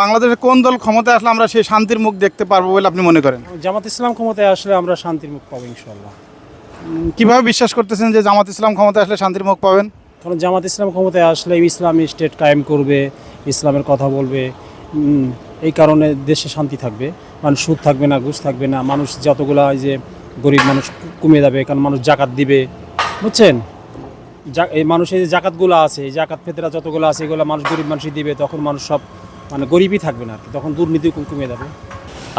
বাংলাদেশে কোন দল ক্ষমতায় আসলে আমরা সেই শান্তির মুখ দেখতে পারব বলে আপনি মনে করেন? জামাত ইসলাম ক্ষমতায় আসলে আমরা শান্তির মুখ পাবো ইনশাল্লাহ কীভাবে বিশ্বাস করতেছেন যে জামাত ইসলাম ক্ষমতায় আসলে শান্তির মুখ পাবেন? কারণ জামাত ইসলাম ক্ষমতায় আসলে ইসলামী স্টেট কায়েম করবে ইসলামের কথা বলবে এই কারণে দেশে শান্তি থাকবে। মানুষ সুদ থাকবে না ঘুষ থাকবে না মানুষ যতগুলা এই যে গরিব মানুষ কমে যাবে কারণ মানুষ জাকাত দিবে বুঝছেন? এই মানুষের যে জাকাতগুলো আছে এই জাকাত ফেতরা যতগুলো আছে এগুলো মানুষ গরিব মানুষই দিবে তখন মানুষ সব মানে গরিবই থাকবে না তখন দুর্নীতি কমে যাবে।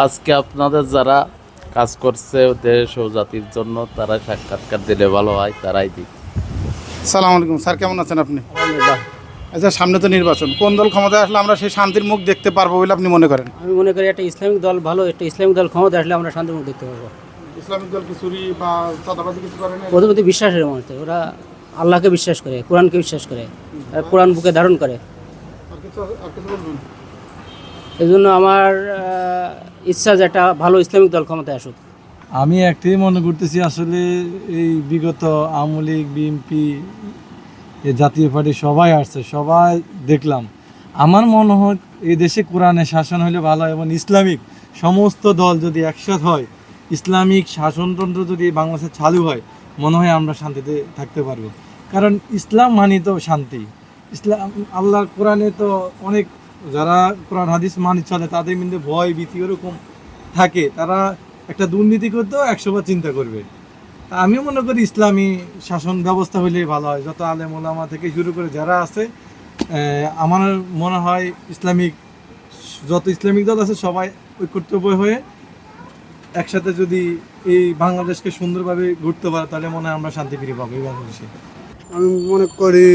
আজকে আপনাদের যারা কাজ করছে দেশ ও জাতির জন্য তারা সাক্ষাৎকার দিলে ভালো হয় তারাই দিক। সালাম আলাইকুম। স্যার কেমন আছেন আপনি? আচ্ছা সামনে তো নির্বাচন। কোন দল ক্ষমতায় আসলে আমরা সেই শান্তির মুখ দেখতে পারব বলে আপনি মনে করেন? আমি মনে করি একটা ইসলামিক দল ভালো একটা ইসলামিক দল ক্ষমতা আসলে আমরা শান্তির মুখ দেখতে পারব। ইসলামিক দল কি চুরি বা চাঁদাবাজি কিছু করেন প্রথমত বিশ্বাসের মানুষ ওরা আল্লাহকে বিশ্বাস করে কোরআনকে বিশ্বাস করে কোরআন বুকে ধারণ করে। আর কিছু আর কিছু বলবেন? এই জন্য আমার ইচ্ছা যে একটা ভালো ইসলামিক দল ক্ষমতায় আসুক। আমি একটাই মনে করতেছি আসলে এই বিগত আওয়ামী লীগ, বিএনপি জাতীয় পার্টি সবাই আসছে, সবাই দেখলাম। আমার মনে হয় এই দেশে কোরআনের শাসন হলে ভালো হয় এবং ইসলামিক সমস্ত দল যদি একসাথ হয়, ইসলামিক শাসনতন্ত্র যদি বাংলাদেশে চালু হয়, মনে হয় আমরা শান্তিতে থাকতে পারব। কারণ ইসলাম মানি তো শান্তি। ইসলাম, আল্লাহর কোরআনে তো অনেক যারা কোরআন হাদিস মানি চলে, তাদের মধ্যে ভয়, ভীতি ওরকম থাকে। তারা একটা দুর্নীতি করতেও একশো বার চিন্তা করবে। তা আমিও মনে করি ইসলামী শাসন ব্যবস্থা হইলেই ভালো হয়। যত আলেম ওলামা থেকে শুরু করে যারা আছে আমার মনে হয় ইসলামিক, যত ইসলামিক দল আছে, সবাই ঐক্যবদ্ধ হয়ে একসাথে যদি এই বাংলাদেশকে সুন্দরভাবে ঘুরতে পারে, তাহলে মনে হয় আমরা শান্তি ফিরে পাবো এই বাংলাদেশে। আমি মনে করি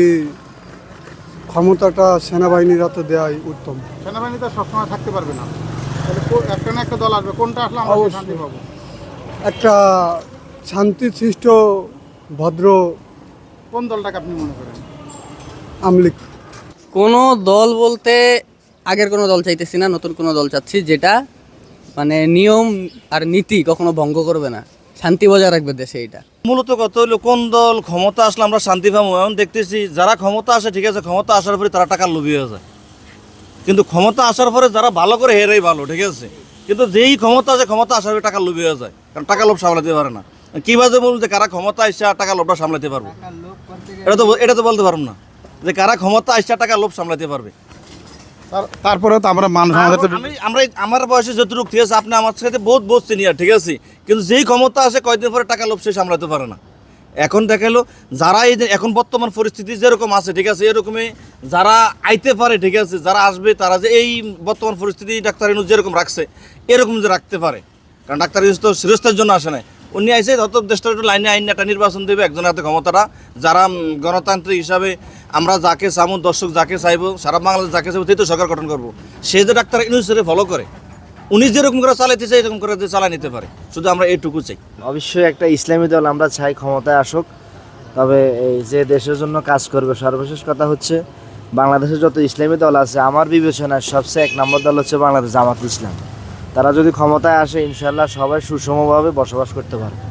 ক্ষমতাটা সেনাবাহিনীর হাতে দেওয়াই উত্তম। সেনাবাহিনী তো সবসময় থাকতে পারবে না। তাহলে একটা না একটা দল আসবে। কোনটা আসলে আমরা শান্তি পাবো? একটা শান্তিশিষ্ট ভদ্র কোন দলটাকে আপনি মনে করেন? আমলিক কোনো দল বলতে আগের কোনো দল চাইতেছি না নতুন কোনো দল চাচ্ছি যেটা মানে নিয়ম আর নীতি কখনো ভঙ্গ করবে না। শান্তি বজায় রাখবে দেশে এটা মূলত কত হলো কোন দল ক্ষমতা আসলে আমরা শান্তি পাবো? এখন দেখতেছি যারা ক্ষমতা আসে ঠিক আছে ক্ষমতা আসার পরে তারা টাকার লোভী হয়ে যায়। কিন্তু ক্ষমতা আসার পরে যারা ভালো করে হেরেই ভালো ঠিক আছে? কিন্তু যেই ক্ষমতা আছে ক্ষমতা আসার পরে টাকার লোভী হয়ে যায়। কারণ টাকা লোভ সামলাতে পারে না। কীভাবে বলুন যে কারা ক্ষমতা আসছে আর টাকা লোভটা সামলাতে পারব? এটা তো এটা তো বলতে পারব না। যে কারা ক্ষমতা আসছে টাকা লোভ সামলাতে পারবে? তার- তারপরেও তো আমরা মানুষ আমাদের আমরা আমার বয়সে যতটুকু ঠিক আছে আপনি আমার সাথে বহুত বহুত সিনিয়র ঠিক আছে? কিন্তু যেই ক্ষমতা আছে কয়দিন পরে টাকা লোভ সে সামলাতে পারে না। এখন দেখাল যারা এই যে এখন বর্তমান পরিস্থিতি যেরকম আছে ঠিক আছে এরকমই যারা আইতে পারে ঠিক আছে যারা আসবে তারা যে এই বর্তমান পরিস্থিতি ডাক্তার ইনুজ যেরকম রাখছে এরকম যে রাখতে পারে। কারণ ডাক্তার ইনুজ তো শ্রেষ্ঠের জন্য আসে নাই। উনি আইসে যত দেশটা একটু লাইনে আইন একটা নির্বাচন দেবে একজনের হাতে ক্ষমতাটা। যারা গণতান্ত্রিক হিসাবে আমরা যাকে চামু, দর্শক যাকে চাইব, সারা বাংলাদেশ যাকে চাইব, সেই তো সরকার গঠন করব। সে যে ডাক্তার ইনুজের ফলো করে, উনি যেরকম করে চালাইতে চাই এরকম করে চালাই নিতে পারে। শুধু আমরা এইটুকু চাই। অবশ্যই একটা ইসলামী দল আমরা চাই ক্ষমতায় আসুক। তবে এই যে দেশের জন্য কাজ করবে, সর্বশেষ কথা হচ্ছে বাংলাদেশে যত ইসলামী দল আছে, আমার বিবেচনায় সবচেয়ে এক নম্বর দল হচ্ছে বাংলাদেশ জামাত ইসলাম। তারা যদি ক্ষমতায় আসে ইনশাল্লাহ সবাই সুষমভাবে বসবাস করতে পারবে।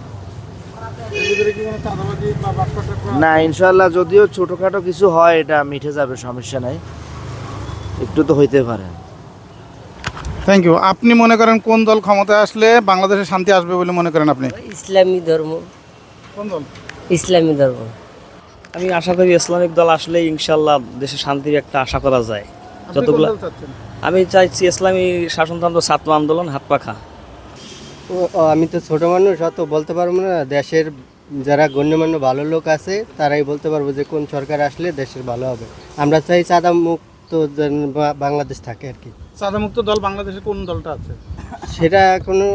না ইনশাল্লাহ যদিও ছোটোখাটো কিছু হয় এটা মিঠে যাবে সমস্যা নাই। একটু তো হইতে পারে। থ্যাংক ইউ আপনি মনে করেন কোন দল ক্ষমতায় আসলে বাংলাদেশে শান্তি আসবে বলে মনে করেন আপনি? ইসলামী ধর্ম। কোন দল? ইসলামী ধর্ম। আমি আশা করি ইসলামিক দল আসলে ইনশাল্লাহ দেশে শান্তির একটা আশা করা যায়। যতগুলো আমি চাইছি ইসলামী শাসনতন্ত্র ছাত্র আন্দোলন হাত পাখা। আমি তো ছোট মানুষ অত বলতে পারব না দেশের যারা গণ্যমান্য ভালো লোক আছে তারাই বলতে পারব যে কোন সরকার আসলে দেশের ভালো হবে। আমরা চাই চাঁদা মুক্ত বা- বাংলাদেশ থাকে আর কি। মুক্ত দল বাংলাদেশে কোন দলটা আছে? সেটা কোনো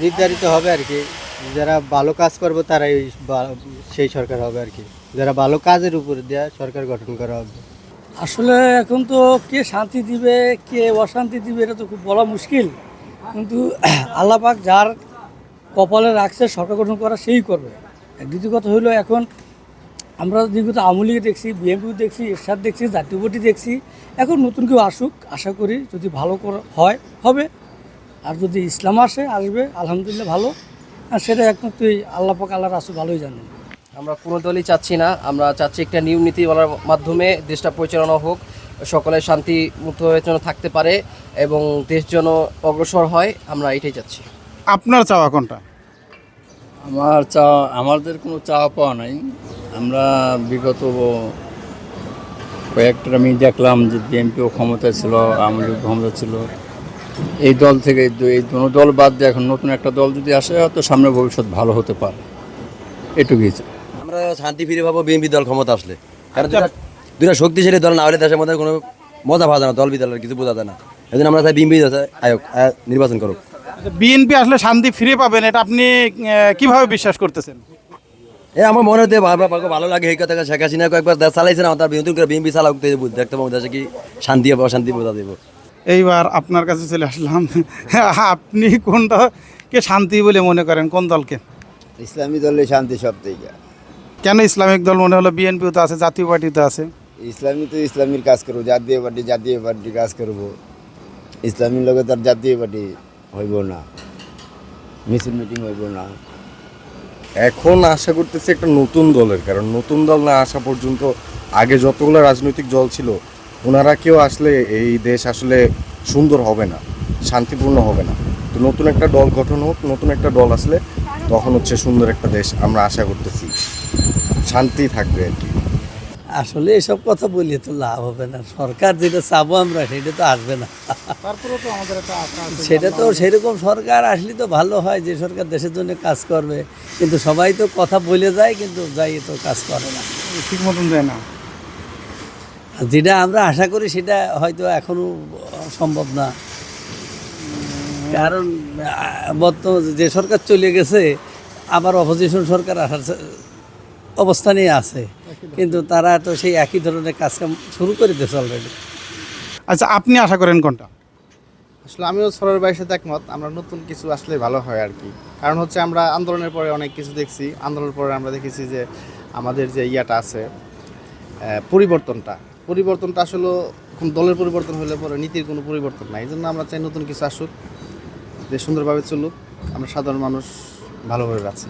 নির্ধারিত হবে আর কি। যারা ভালো কাজ করবে তারাই সেই সরকার হবে আর কি। যারা ভালো কাজের উপর দেওয়া সরকার গঠন করা হবে। আসলে এখন তো কে শান্তি দিবে কে অশান্তি দিবে এটা তো খুব বলা মুশকিল। কিন্তু আল্লাহ পাক যার কপালে রাখছে সরকার গঠন করা সেই করবে। দ্বিতীয় কথা হইল এখন আমরা দীর্ঘত আওয়ামী লীগে দেখছি বিএনপিও দেখছি এরশাদ দেখছি জাতীয় পার্টি দেখছি এখন নতুন কেউ আসুক আশা করি যদি ভালো করা হয় হবে। আর যদি ইসলাম আসে আসবে আলহামদুলিল্লাহ ভালো। আর সেটা একমাত্র আল্লাহ পাক আল্লাহ রাসুল ভালোই জানেন। আমরা কোনো দলই চাচ্ছি না আমরা চাচ্ছি একটা নিয়ম নীতি বলার মাধ্যমে দেশটা পরিচালনা হোক সকলে শান্তি মুক্ত হয়ে যেন থাকতে পারে এবং দেশ যেন অগ্রসর হয় আমরা এটাই চাচ্ছি। আপনার চাওয়া কোনটা? আমার চা আমাদের কোনো চা পাওয়া নাই। আমরা বিগত কয়েকটা আমি দেখলাম যে বিএনপিও ক্ষমতা ছিল আওয়ামী লীগ ক্ষমতা ছিল। এই দল থেকে এই দু- দল বাদ দিয়ে এখন নতুন একটা দল যদি আসে হয়তো সামনে ভবিষ্যৎ ভালো হতে পারে। এটুকুই আমরা শান্তি ফিরে পাবো বিএনপি দল ক্ষমতা আসলে। কারণ দুটা দুটা শক্তিশালী দল না হলে দেশের মধ্যে কোনো মজা পাওয়া যায় না দল বিদলের কিছু বোঝা যায় না। এই জন্য আমরা চাই বিএনপি আয়োগ নির্বাচন করুক। বিএনপি আসলে শান্তি ফিরে পাবেন এটা আপনি কীভাবে বিশ্বাস করতেছেন? এ আমার মনে হতে ভালো ভালো লাগে এই কথা শেখ হাসিনা কয়েকবার দেশ চালাইছে না তার করে বিএনপি চালাক দেখতে পাবো দেশে কি শান্তি হবে অশান্তি বোঝা দেবো। এইবার আপনার কাছে চলে আসলাম। আপনি কোনটাকে শান্তি বলে মনে করেন কোন দলকে? ইসলামী দলে শান্তি সব থেকে। কেন ইসলামিক দল মনে হলো বিএনপিও তো আছে জাতীয় পার্টি তো আছে? ইসলামী তো ইসলামীর কাজ করব জাতীয় পার্টি জাতীয় পার্টি কাজ করব। ইসলামীর লগে তার জাতীয় পার্টি হইব না। মিছিল মিটিং হইব না। এখন আশা করতেছি একটা নতুন দলের, কারণ নতুন দল না আসা পর্যন্ত আগে যতগুলো রাজনৈতিক দল ছিল, ওনারা কেউ আসলে এই দেশ আসলে সুন্দর হবে না, শান্তিপূর্ণ হবে না। তো নতুন একটা দল গঠন হোক, নতুন একটা দল আসলে তখন হচ্ছে সুন্দর একটা দেশ আমরা আশা করতেছি। শান্তি থাকবে আর কি। আসলে এসব কথা বলি তো লাভ হবে না। সরকার যেটা চাবো আমরা সেটা তো আসবে না। সেটা তো সেরকম সরকার আসলে তো ভালো হয় যে সরকার দেশের জন্য কাজ করবে। কিন্তু সবাই তো কথা বলে যায় কিন্তু যাই তো কাজ করে না। ঠিক মতন যায় না। যেটা আমরা আশা করি সেটা হয়তো এখনও সম্ভব না। কারণ বর্তমান যে সরকার চলে গেছে আবার অপোজিশন সরকার আসার অবস্থানেই আছে। কিন্তু তারা তো সেই একই ধরনের কাজ কাম শুরু করে দিয়েছে অলরেডি আচ্ছা আপনি আশা করেন কোনটা? আসলে আমিও সরের ভাইয়ের সাথে একমত। আমরা নতুন কিছু আসলে ভালো হয় আর কি। কারণ হচ্ছে আমরা আন্দোলনের পরে অনেক কিছু দেখছি। আন্দোলনের পরে আমরা দেখেছি যে আমাদের যে ইয়াটা আছে পরিবর্তনটা। পরিবর্তনটা আসলে কোন দলের পরিবর্তন হলে পরে নীতির কোনো পরিবর্তন নাই। এই জন্য আমরা চাই নতুন কিছু আসুক যে সুন্দরভাবে চলুক। আমরা সাধারণ মানুষ ভালোভাবে আছি।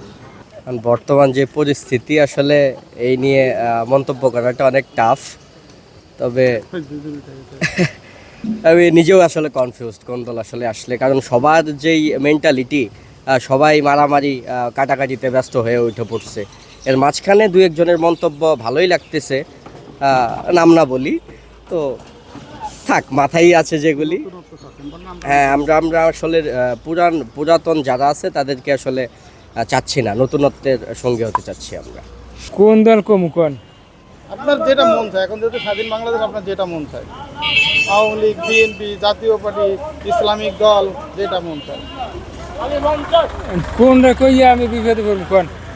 কারণ বর্তমান যে পরিস্থিতি আসলে এই নিয়ে মন্তব্য করাটা অনেক টাফ তবে আমি নিজেও আসলে কনফিউজ কোন দল আসলে আসলে, কারণ সবার যেই মেন্টালিটি সবাই মারামারি কাটাকাটিতে ব্যস্ত হয়ে উঠে পড়ছে। এর মাঝখানে দু একজনের মন্তব্য ভালোই লাগতেছে নাম না বলি, তো থাক, মাথায় আছে যেগুলি। হ্যাঁ আমরা আমরা আসলে পুরান, পুরাতন যারা আছে তাদেরকে আসলে চাচ্ছি না নতুনত্বের সঙ্গে হতে চাচ্ছি আমরা। কোন দল কম কোন? আপনার যেটা মন চায় এখন যেহেতু স্বাধীন বাংলাদেশ আপনার যেটা মন চায়। আওয়ামী লীগ বিএনপি জাতীয় পার্টি ইসলামিক দল যেটা মন চায়। কোন কইয়া আমি বিভেদ পড়ব কোন?